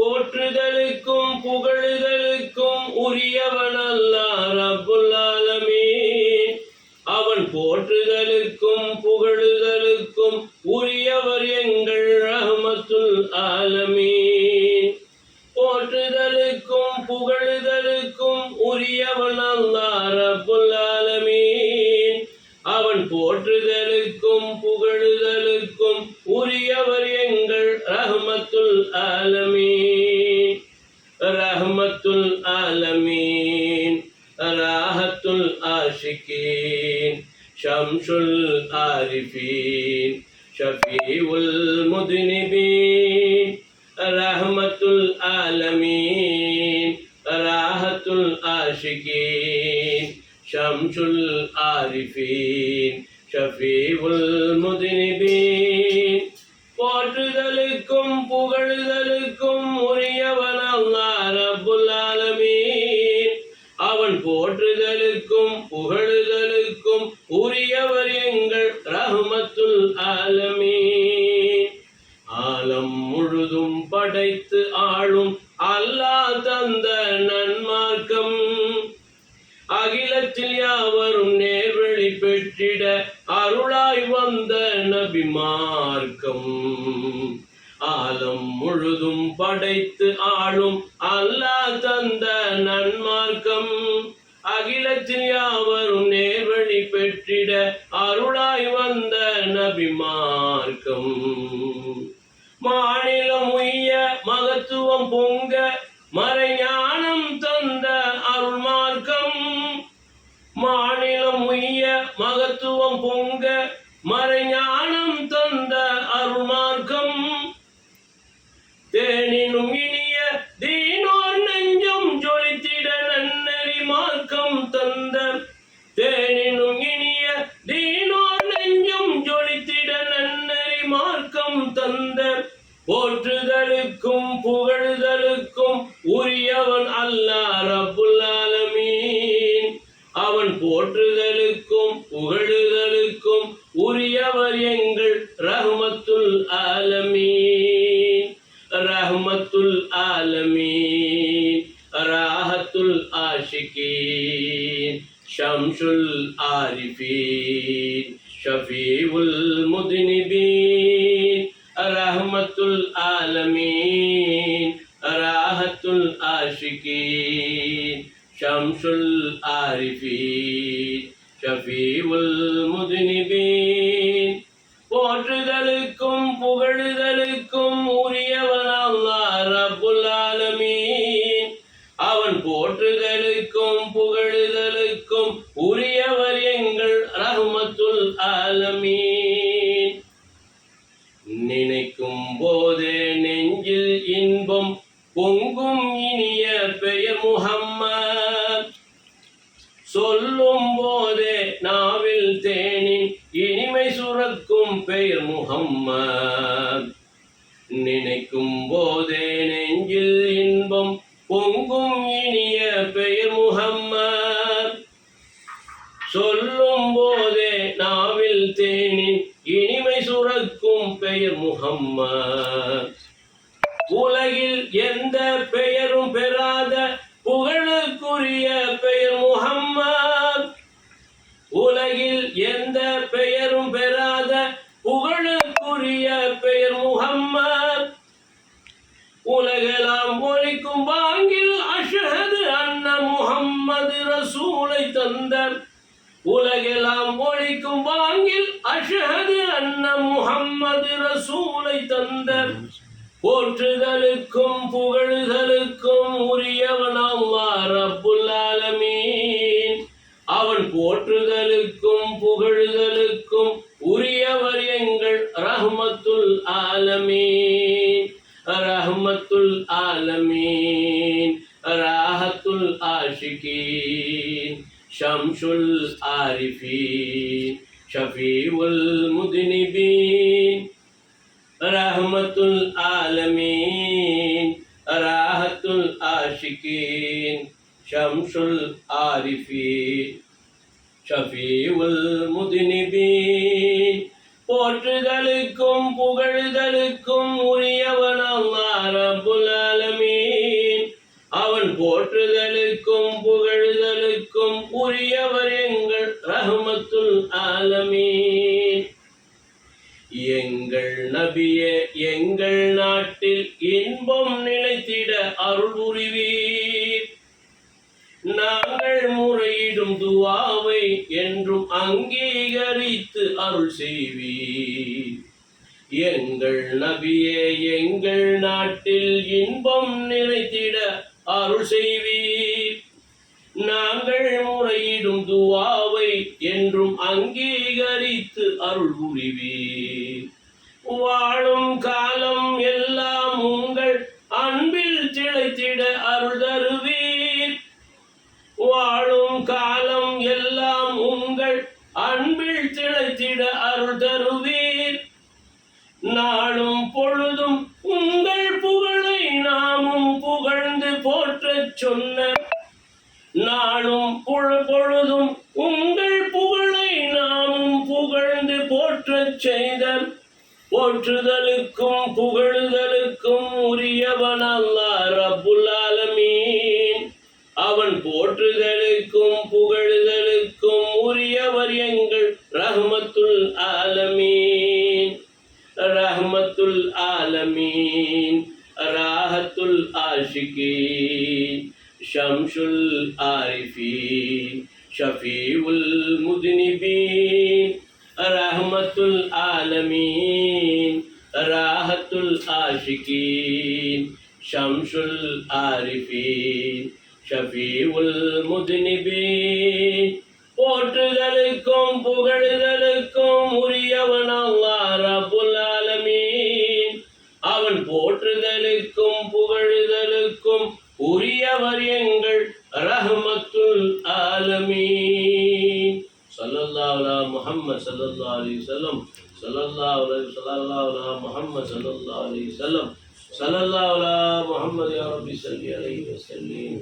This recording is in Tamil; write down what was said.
போற்றுதலுக்கும் புகழுதலுக்கும் உரியவன் அல்லாஹ் ரப்புல் அவன் போற்றுதலுக்கும் புகழுதலுக்கும் உரியவர் எங்கள் ரஹமத்துல் ஆலமீன். போற்றுதலுக்கும் புகழுதலுக்கும் உரியவன் அல்லாஹ் ரப்புல் அவன் போற்றுதலுக்கும் புகழுதலுக்கும் உரிய ரஹமத்துல் ஆலமீன் ரஹமத்துல் ஆலமீன் ராஹத்துல் ஆஷிகீன் ஷம்சுல் ஆரிஃபீன் ஷஃபீஉல் முதுனிபீன் ரஹமத்துல் ஆலமீன் ராஹத்துல் ஆஷிகீன் ஷம்சுல் ஆரிஃபீன் ஷஃபீஉல் முதுனிபீன் போற்றுதலுக்கும் புகழுதலுக்கும் உரியவன் அல்லாஹ் அவன் போற்றுதலுக்கும் புகழுதலுக்கும் உரியவர் எங்கள் ரஹமத்துல் ஆலமீன். நேர்வழி பெற்றிட அருளாய் வந்த நபி மார்க்கம். ஆலம் முழுதும் படைத்து ஆளும் அல்லாஹ் தந்த நன்மார்க்கம். அகிலத்தில் யாவரும் நேர்வழி பெற்றிட அருளாய் வந்த நபி மார்க்கம். மாநிலம் உய்ய மகத்துவம் பொங்க மறை பொங்க மறை ரஹ்மத்துல் ஆலமீன் ராஹத்துல் ஆஷிகீன் ஷம்சுல் ஆரிஃபீன் ஷஃபீஉல் முதுனிபீன் ரஹ்மத்துல் ஆலமீன் ராஹத்துல் ஆஷிகீன் ஷம்சுல் நினைக்கும் போதே நெஞ்சில் இன்பம் பொங்கும் இனிய பெயர் முஹம்மத். சொல்லும் போதே நாவில் தேனின் இனிமை சுரக்கும் பெயர் முஹம்மத். நினைக்கும் போதே நெஞ்சில் இன்பம் பொங்கும் இனிய பெயர் முஹம்மத். சொல்லும் போதே நாவில் தேனின் பெயர் முஹம்மத் உலகில் எந்த பெயரும் பெறாத உலகெல்லாம் ஒழிக்கும் வாங்கில் அஷஹது அன்ன முகம்மது ரசூலை தந்த. போற்றுதலுக்கும் புகழுதலுக்கும் உரியவனாம் அல்லாஹ் அவன் போற்றுதலுக்கும் புகழுதலுக்கும் உரியவர் எங்கள் ரஹ்மத்துல் ஆலமீன். ரஹ்மத்துல் ஆலமீன். ராஹத்துல் ஆஷிகீன். ஷம்சுல் ஆரிஃபீன் ஷஃபீஉல் முதுனிபீன் ரஹ்மத்துல் ஆலமீன் ராஹத்துல் ஆஷிகீன் ஷம்சுல் ஆரிஃபீன் ஷஃபீஉல் முதுனிபீன் போற்றுதலுக்கும் புகழுதலுக்கும் உரியவன் அல்லாஹ் ரப்புல் அவன் போற்றுதலுக்கும் புகழுதலுக்கும் உரியவர் எங்கள் ரஹமத்துல் ஆலமீன். எங்கள் நபியே எங்கள் நாட்டில் இன்பம் நிலைத்திட அருள் புரிவீர். நாங்கள் முறையிடும் துவாவை என்றும் அங்கீகரித்து அருள் செய்வீர். எங்கள் நபியே எங்கள் நாட்டில் இன்பம் நிலைத்திட அருள் செய்வீர். நாங்கள் முறையிடும் துவாவை என்றும் அங்கீகரித்து அருள் புரிவீர். வாழும் காலம் எல்லாம் உங்கள் அன்பில் திளைத்திட அருள் தருவீர். வாழும் காலம் எல்லாம் உங்கள் அன்பில் திளைத்திட அருள் தருவீர். நாளும் பொழுதும் சொன்ன நாளும் பொழுதும் உங்கள் புகழை நாமும் புகழ்ந்து போற்றச் செய்த போற்றுதலுக்கும் புகழுதலுக்கும் உரியவன் அல்லாஹ் ரப்புல் ஆலமீன். அவன் போற்றுதலுக்கும் புகழுதலுக்கும் உரியவர் எங்கள் ரஹமத்துல் ஆலமீன். ரஹமத்துல் ஆலமீன். ராஹத்துல் ஆஷிகீன். ஷம்ஷுல் ஆரிஃபீன் ஷஃபீஉல் முதுனிபீன் ரஹ்மத்துல் ஆலமீன் ராஹத்துல் ஆஷிகீன் ஷம்ஷுல் ஆரிஃபீன் ஷஃபீஉல் முதுனிபீன் போற்றுதலுக்கும் புகழுதலுக்கும் உரியவன் அல்லாஹ் ரப்புல் உரியவர் எங்கள் ரஹ்மத்துல் ஆலமீன் ஸல்லல்லாஹு அலா முஹம்மது ஸல்லல்லாஹு அலைஹி வஸல்லம் ஸல்லல்லாஹு அலைஹி ஸல்லல்லாஹு அலா முஹம்மது ஸல்லல்லாஹு அலைஹி வஸல்லம் ஸல்லல்லாஹு அலா முஹம்மது யா ரப்பி ஸல்லி அலைஹி வஸல்லம்